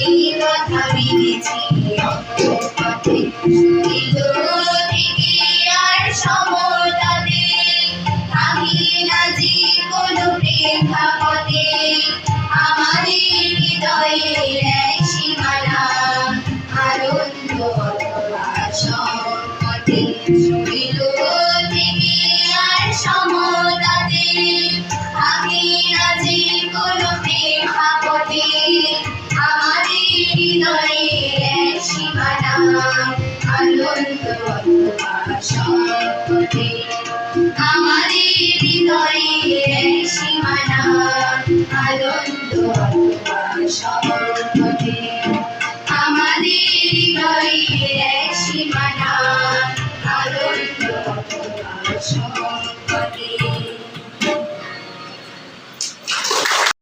এই কথা মেনেছি আমাদের হৃদয়ের এক সীমানা আনন্দ সংকটে